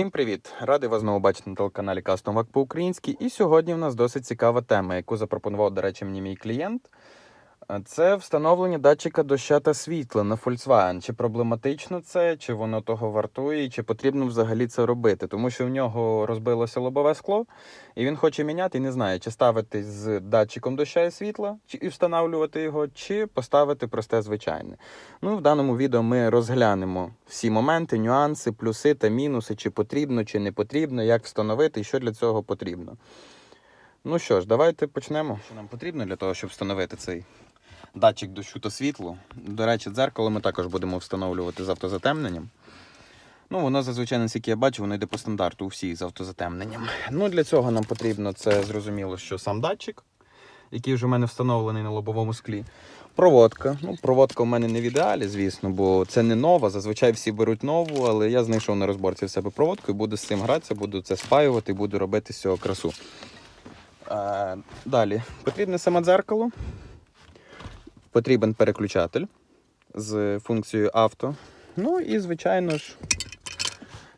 Всім привіт! Радий вас знову бачити на телеканалі Custom Vac по-українськи. І сьогодні в нас досить цікава тема, яку запропонував, до речі, мені мій клієнт. Це встановлення датчика доща та світла на Volkswagen. Чи проблематично це, чи воно того вартує, чи потрібно взагалі це робити? Тому що в нього розбилося лобове скло, і він хоче міняти і не знає, чи ставити з датчиком доща і світла, чи і встановлювати його, чи поставити просте звичайне. Ну, в даному відео ми розглянемо всі моменти, нюанси, плюси та мінуси, чи потрібно, чи не потрібно, як встановити і що для цього потрібно. Ну що ж, давайте почнемо. Що нам потрібно для того, щоб встановити цей датчик дощу та світлу. До речі, дзеркало ми також будемо встановлювати з автозатемненням. Ну, воно зазвичай, наскільки я бачу, воно йде по стандарту у всіх з автозатемненням. Ну, для цього нам потрібно це зрозуміло, що сам датчик, який вже в мене встановлений на лобовому склі. Проводка. Ну, проводка у мене не в ідеалі, звісно, бо це не нова. Зазвичай всі беруть нову, але я знайшов на розборці в себе проводку і буду з цим гратися, буду це спаювати і буду робити з цього красу. Е, далі потрібне саме дзеркало. Потрібен переключатель з функцією авто. Ну і, звичайно ж,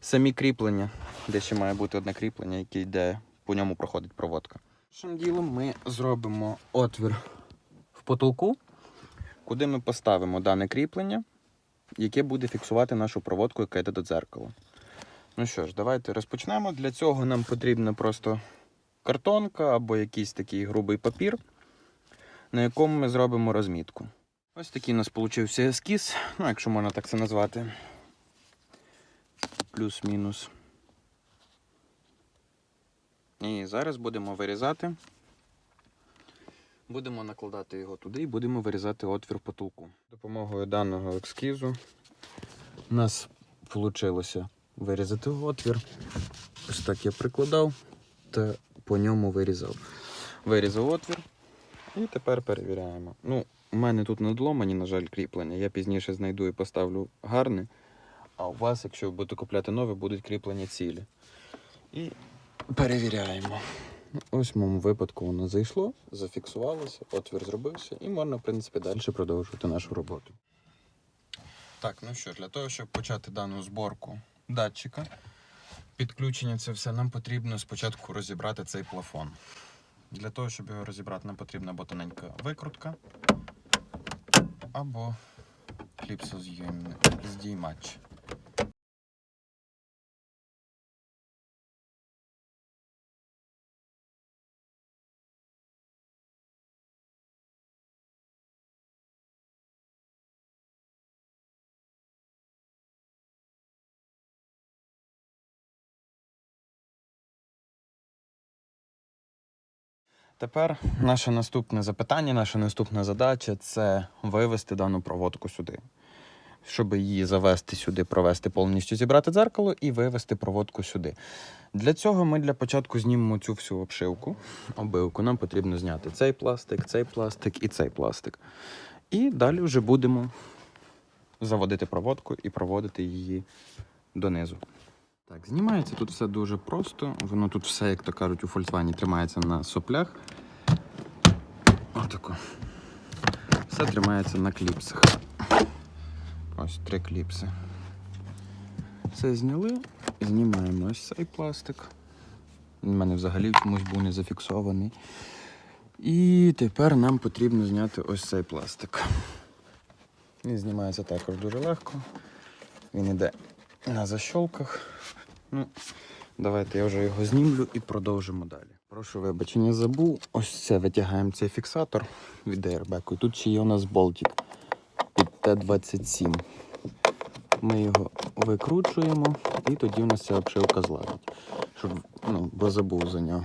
самі кріплення, де ще має бути одне кріплення, яке йде, по ньому проходить проводка. Першим ділом ми зробимо отвір в потолку, куди ми поставимо дане кріплення, яке буде фіксувати нашу проводку, яка йде до дзеркала. Ну що ж, давайте розпочнемо. Для цього нам потрібна просто картонка або якийсь такий грубий папір, на якому ми зробимо розмітку. Ось такий у нас вийшов ескіз, ну, якщо можна так це назвати. Плюс-мінус. І зараз будемо вирізати. Будемо накладати його туди і будемо вирізати отвір потолку. Допомогою даного ескізу у нас вийшло вирізати отвір. Ось так я прикладав та по ньому вирізав. Вирізав отвір і тепер перевіряємо. Ну, у мене тут надломані, на жаль, кріплення. Я пізніше знайду і поставлю гарне. А у вас, якщо ви будете купляти нове, будуть кріплення цілі. І перевіряємо. Ось в моєму випадку воно зайшло, зафіксувалося, отвір зробився, і можна, в принципі, далі продовжувати нашу роботу. Так, ну що, для того, щоб почати дану зборку датчика, підключення це все, нам потрібно спочатку розібрати цей плафон. Для того, щоб його розібрати, нам потрібна або тоненька викрутка, або кліпсоздіймач. Тепер наше наступне запитання, наша наступна задача це вивести дану проводку сюди. Щоб її завести сюди, провести повністю зібрати дзеркало і вивести проводку сюди. Для цього ми для початку знімемо цю всю обшивку, обивку. Нам потрібно зняти цей пластик, цей пластик і цей пластик. І далі вже будемо заводити проводку і проводити її донизу. Так, знімається тут все дуже просто. Воно тут все, як то кажуть, у Volkswagen тримається на соплях. Отако. Все тримається на кліпсах. Ось три кліпси. Все зняли. Знімаємо ось цей пластик. В мене взагалі чомусь був не зафіксований. І тепер нам потрібно зняти ось цей пластик. Він знімається також дуже легко. Він іде на защолках. Ну, давайте я вже його знімлю і продовжимо далі. Прошу вибачення, забув. Ось це витягаємо цей фіксатор від airbag. Тут ще є у нас болтик під Т-27. Ми його викручуємо і тоді у нас ця обшивка зладить. Щоб, ну, бо забув за нього.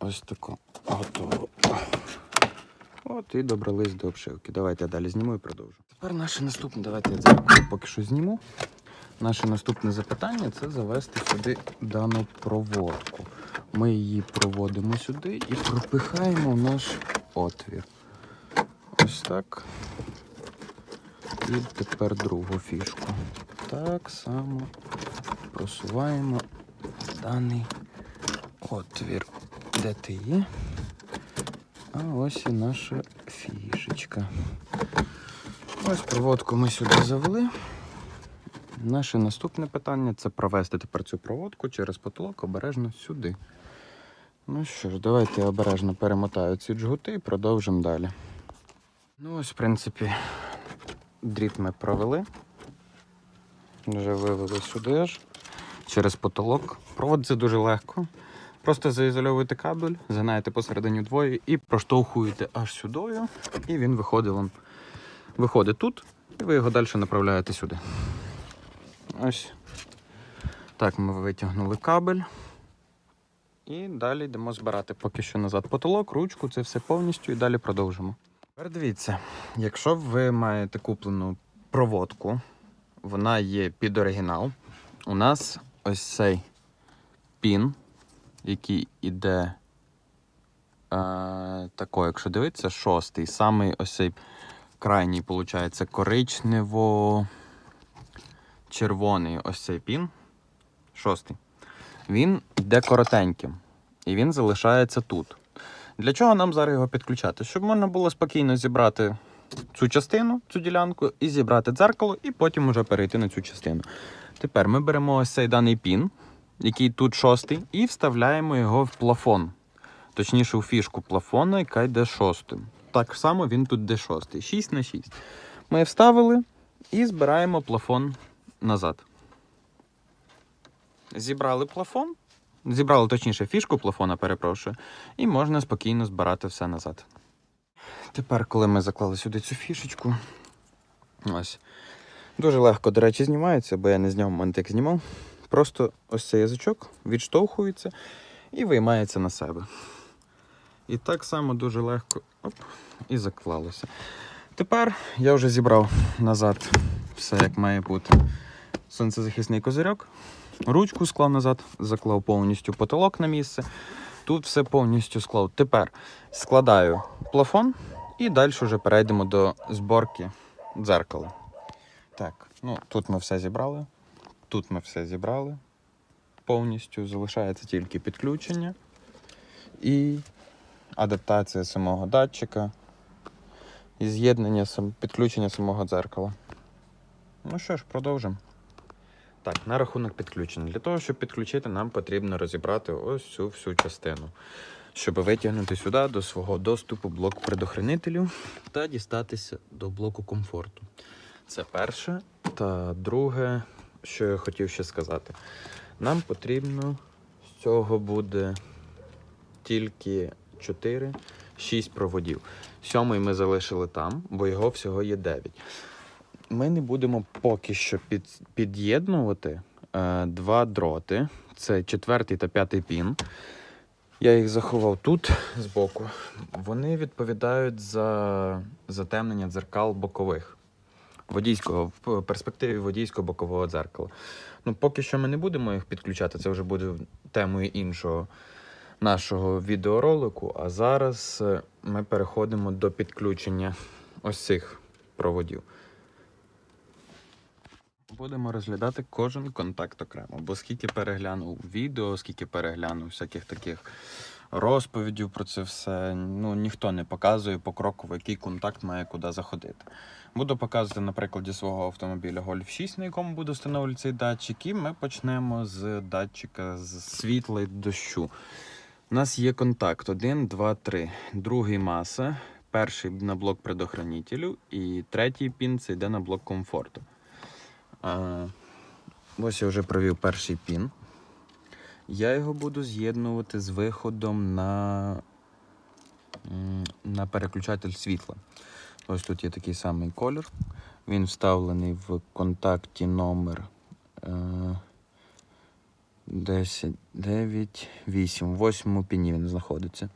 Ось тако. Готово. От і добрались до обшивки. Давайте я далі зніму і продовжу. Тепер наше наступне, давайте я поки що зніму. Наше наступне запитання це завести сюди дану проводку. Ми її проводимо сюди і пропихаємо в наш отвір. Ось так. І тепер другу фішку. Так само просуваємо даний отвір. Де ти є? А ось і наша фішечка. Ось проводку ми сюди завели. Наше наступне питання це провести тепер цю проводку через потолок обережно сюди. Ну що ж, давайте я обережно перемотаю ці джгути і продовжимо далі. Ну, ось, в принципі, дріт ми провели. Вже вивели сюди аж через потолок. Проводиться дуже легко. Просто заізольовуєте кабель, загинаєте посередині двоє і проштовхуєте аж сюди, і він виходить. Виходить тут, і ви його далі направляєте сюди. Ось. Так, ми витягнули кабель. І далі йдемо збирати поки що назад потолок, ручку, це все повністю і далі продовжимо. Тепер дивіться, якщо ви маєте куплену проводку, вона є під оригінал. У нас ось цей пін, який іде е, тако, якщо дивитися, шостий, самий ось цей крайній, виходить, коричнево червоний ось цей пін, шостий, він йде коротеньким. І він залишається тут. Для чого нам зараз його підключати? Щоб можна було спокійно зібрати цю частину, цю ділянку, і зібрати дзеркало, і потім уже перейти на цю частину. Тепер ми беремо ось цей даний пін, який тут шостий, і вставляємо його в плафон. Точніше, у фішку плафону, яка йде шостим. Так само він тут йде шостий. 6 на 6. Ми вставили і збираємо плафон назад. Зібрали плафон. Зібрали точніше фішку плафона, перепрошую, і можна спокійно збирати все назад. Тепер, коли ми заклали сюди цю фішечку, ось. Дуже легко, до речі, знімається, бо я не зняв момент, як знімав. Просто ось цей язичок відштовхується і виймається на себе. І так само дуже легко оп, і заклалося. Тепер я вже зібрав назад все, як має бути. Сонцезахисний козирьок. Ручку склав назад, заклав повністю потолок на місце. Тут все повністю склав. Тепер складаю плафон і далі вже перейдемо до зборки дзеркала. Так, ну тут ми все зібрали. Тут ми все зібрали повністю. Залишається тільки підключення і адаптація самого датчика і з'єднання підключення самого дзеркала. Ну що ж, продовжимо. Так, на рахунок підключення. Для того, щоб підключити, нам потрібно розібрати ось цю всю частину, щоб витягнути сюди до свого доступу блок предохранителів та дістатися до блоку комфорту. Це перше. Та друге, що я хотів ще сказати. Нам потрібно з цього буде тільки 4, 6 проводів. Сьомий ми залишили там, бо його всього є 9 ми не будемо поки що під, під'єднувати е, два дроти. Це четвертий та п'ятий пін. Я їх заховав тут збоку. Вони відповідають за затемнення дзеркал бокових. Водійського, в перспективі водійського бокового дзеркала. Ну, поки що ми не будемо їх підключати, це вже буде темою іншого нашого відеоролику. А зараз е, ми переходимо до підключення ось цих проводів. Будемо розглядати кожен контакт окремо, бо скільки переглянув відео, скільки переглянув всяких таких розповідів про це все. Ну ніхто не показує покроково, який контакт має куди заходити. Буду показувати на прикладі свого автомобіля Golf 6, на якому буде встановлювати цей датчик, і ми почнемо з датчика з світла і дощу. У нас є контакт 1, 2, 3. Другий маса, перший на блок предохранителю, і третій пін це йде на блок комфорту. А, ось я вже провів перший пін. Я його буду з'єднувати з виходом на, на переключатель світла. Ось тут є такий самий колір. Він вставлений в контакті номер е, 10, 9, 8. В восьмому піні він знаходиться.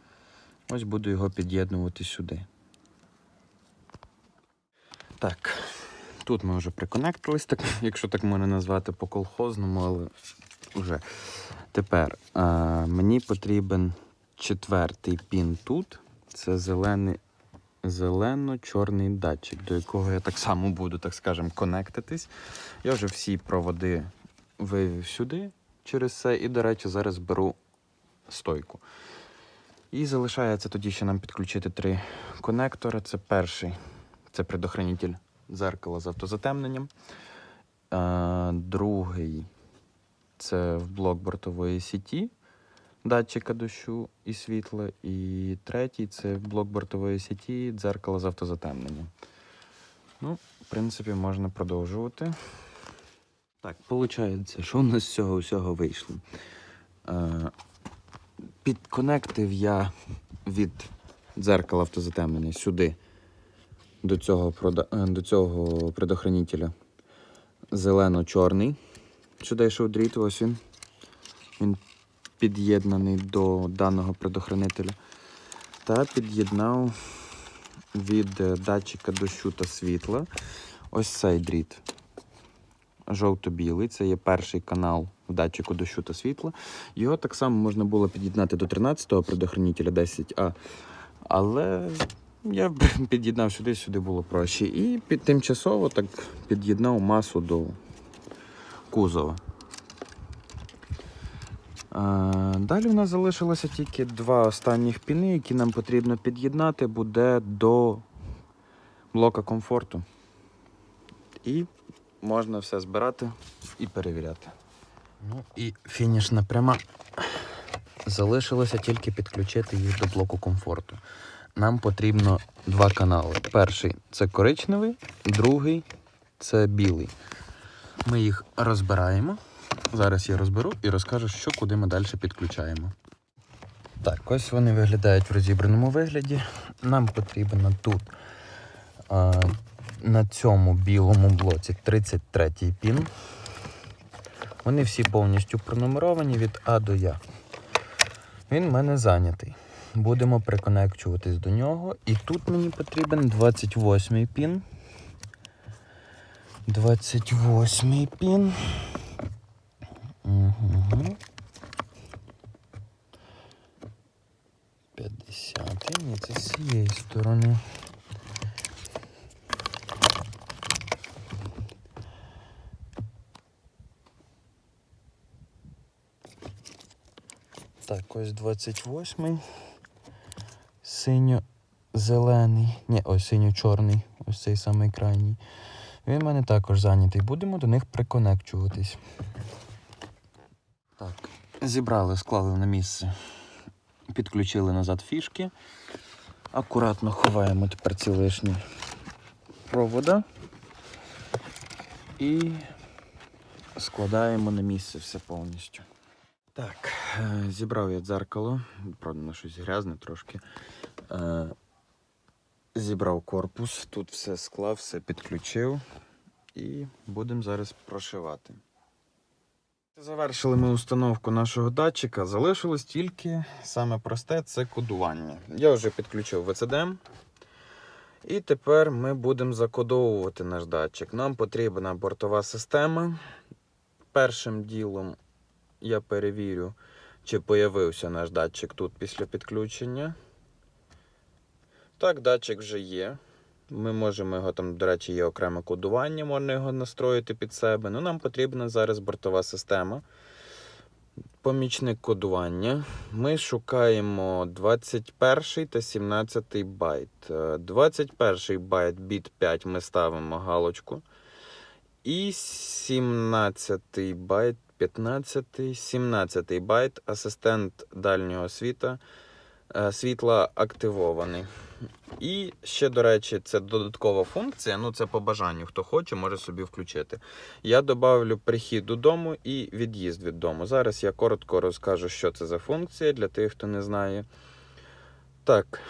Ось буду його під'єднувати сюди. Так. Тут ми вже приконектились, так, якщо так можна назвати по колхозному, але вже. Тепер а, мені потрібен четвертий пін тут. Це зелений, зелено-чорний датчик, до якого я так само буду, так скажемо, конектитись. Я вже всі проводи вивів сюди через це. І, до речі, зараз беру стойку. І залишається тоді ще нам підключити три конектори. Це перший, це предохранитель дзеркала з автозатемненням. А, другий це в блок бортової сіті датчика дощу і світла. І третій це блок бортової сіті дзеркало з автозатемненням. Ну, в принципі, можна продовжувати. Так, виходить, що у нас з цього всього вийшло? Е, підконектив я від дзеркала автозатемнення сюди до цього, е, до цього предохранителя зелено-чорний. Сюди йшов дріт, ось він. Він під'єднаний до даного предохранителя. Та під'єднав від е, датчика дощу та світла ось цей дріт. Жовто-білий, це є перший канал в датчику дощу та світла. Його так само можна було під'єднати до 13-го предохранителя 10А. Але я під'єднав сюди, сюди було проще. І під, тимчасово так під'єднав масу до кузова. Далі в нас залишилося тільки два останніх піни, які нам потрібно під'єднати, буде до блока комфорту. І можна все збирати і перевіряти. Ну і фінішна пряма. Залишилося тільки підключити їх до блоку комфорту. Нам потрібно два канали. Перший це коричневий, другий це білий. Ми їх розбираємо. Зараз я розберу і розкажу, що куди ми далі підключаємо. Так, ось вони виглядають в розібраному вигляді. Нам потрібно тут а, на цьому білому блоці 33-й пін. Вони всі повністю пронумеровані від А до Я. Він в мене зайнятий. Будемо приконекчуватись до нього. І тут мені потрібен 28-й пін. 28-й пін. Угу. 50-й. Ні, це з цієї сторони. Так, ось 28-й. Синьо-зелений. Ні, ось синьо-чорний. Ось цей самий крайній. Він в мене також зайнятий. Будемо до них приконекчуватись. Так, зібрали, склали на місце. Підключили назад фішки. Акуратно ховаємо тепер ці лишні провода. І складаємо на місце все повністю. Так, е, зібрав я дзеркало, правда, на щось грязне трошки. Е, Зібрав корпус, тут все склав, все підключив і будемо зараз прошивати. Завершили ми установку нашого датчика. Залишилось тільки саме просте це кодування. Я вже підключив VCD. І тепер ми будемо закодовувати наш датчик. Нам потрібна бортова система. Першим ділом я перевірю, чи появився наш датчик тут після підключення. Так, датчик вже є. Ми можемо його там, до речі, є окреме кодування, можна його настроїти під себе. Ну, нам потрібна зараз бортова система. Помічник кодування. Ми шукаємо 21 та 17 байт. Е, 21 байт біт 5 ми ставимо галочку. І 17 байт, 15, 17 байт асистент дальнього світа, е, світла активований. І ще, до речі, це додаткова функція. Ну, це по бажанню. Хто хоче, може собі включити. Я додавлю прихід додому і від'їзд від дому. Зараз я коротко розкажу, що це за функція для тих, хто не знає. Так,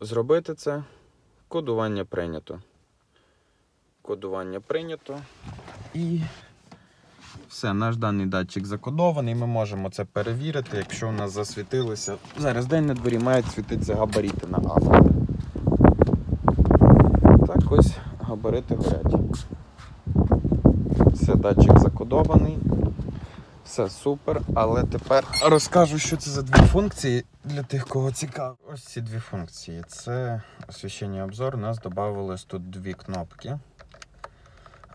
зробити це. Кодування прийнято. Кодування прийнято. І все, наш даний датчик закодований. Ми можемо це перевірити, якщо у нас засвітилося. Зараз день на дворі мають світитися габарити на авто. Так ось габарити горять. Все, датчик закодований. Все супер. Але тепер розкажу, що це за дві функції для тих, кого цікаво. Ось ці дві функції. Це освіщення обзор. У нас додавалось тут дві кнопки.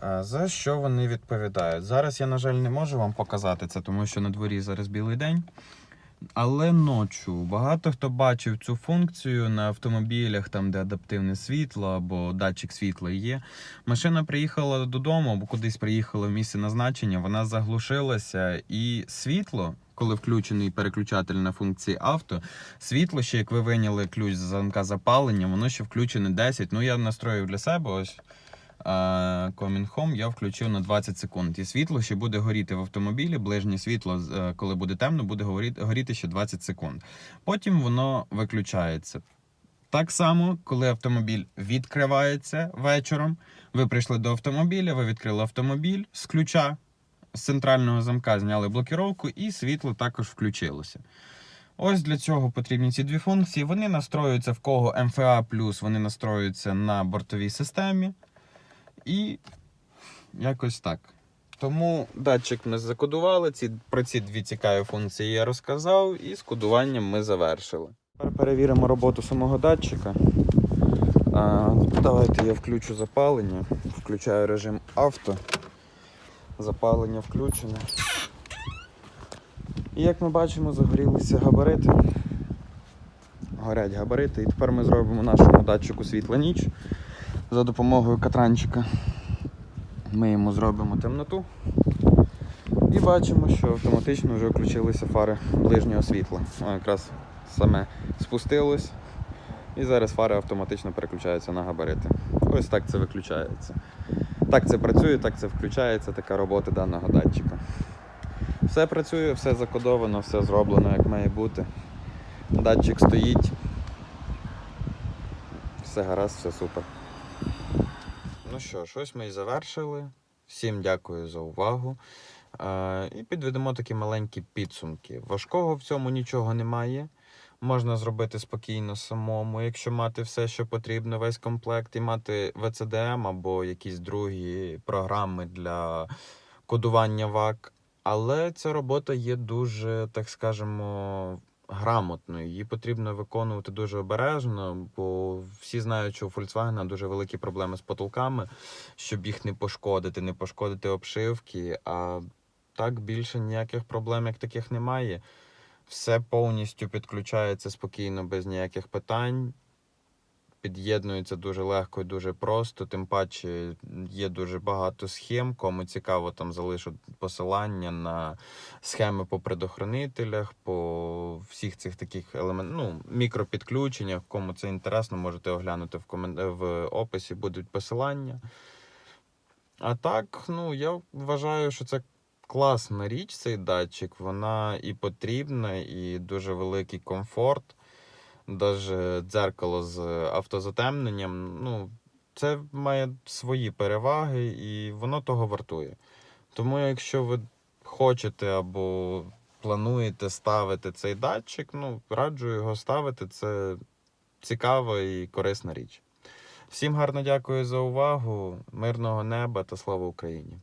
За що вони відповідають? Зараз я, на жаль, не можу вам показати це, тому що на дворі зараз білий день. Але ночу багато хто бачив цю функцію на автомобілях, там де адаптивне світло або датчик світла є. Машина приїхала додому або кудись приїхала в місце назначення, вона заглушилася, і світло, коли включений переключатель на функції авто, світло ще як ви вийняли ключ з замка запалення, воно ще включене 10. Ну я настроїв для себе ось. А, Coming Home я включив на 20 секунд. І світло ще буде горіти в автомобілі. Ближнє світло, е, коли буде темно, буде горіти ще 20 секунд. Потім воно виключається. Так само, коли автомобіль відкривається вечором, ви прийшли до автомобіля, ви відкрили автомобіль з ключа, з центрального замка зняли блокіровку, і світло також включилося. Ось для цього потрібні ці дві функції. Вони настроюються в кого МФА, вони настроюються на бортовій системі. І якось так. Тому датчик ми закодували. Ці, про ці дві цікаві функції я розказав, і з кодуванням ми завершили. Тепер перевіримо роботу самого датчика. А, давайте я включу запалення. Включаю режим авто. Запалення включене. І як ми бачимо, загорілися габарити. Горять габарити. І тепер ми зробимо нашому датчику світла ніч за допомогою катранчика. Ми йому зробимо темноту. І бачимо, що автоматично вже включилися фари ближнього світла. Воно якраз саме спустилось. І зараз фари автоматично переключаються на габарити. Ось так це виключається. Так це працює, так це включається, така робота даного датчика. Все працює, все закодовано, все зроблено як має бути. Датчик стоїть. Все гаразд, все супер. Ну що ж, ось ми і завершили. Всім дякую за увагу. Е, і підведемо такі маленькі підсумки. Важкого в цьому нічого немає. Можна зробити спокійно самому, якщо мати все, що потрібно, весь комплект, і мати VCDM або якісь другі програми для кодування ВАК. Але ця робота є дуже, так скажемо, грамотною. Її потрібно виконувати дуже обережно, бо всі знають, що у Volkswagen дуже великі проблеми з потолками, щоб їх не пошкодити, не пошкодити обшивки. А так більше ніяких проблем як таких немає. Все повністю підключається спокійно, без ніяких питань. Під'єднується дуже легко і дуже просто. Тим паче є дуже багато схем. Кому цікаво, там залишу посилання на схеми по предохранителях, по всіх цих таких елементах, ну, мікропідключеннях. Кому це інтересно, можете оглянути в, комен... в описі, будуть посилання. А так, ну, я вважаю, що це класна річ, цей датчик. Вона і потрібна, і дуже великий комфорт. Даже дзеркало з автозатемненням. Ну, це має свої переваги, і воно того вартує. Тому, якщо ви хочете або плануєте ставити цей датчик, ну, раджу його ставити. Це цікава і корисна річ. Всім гарно дякую за увагу, мирного неба та слава Україні!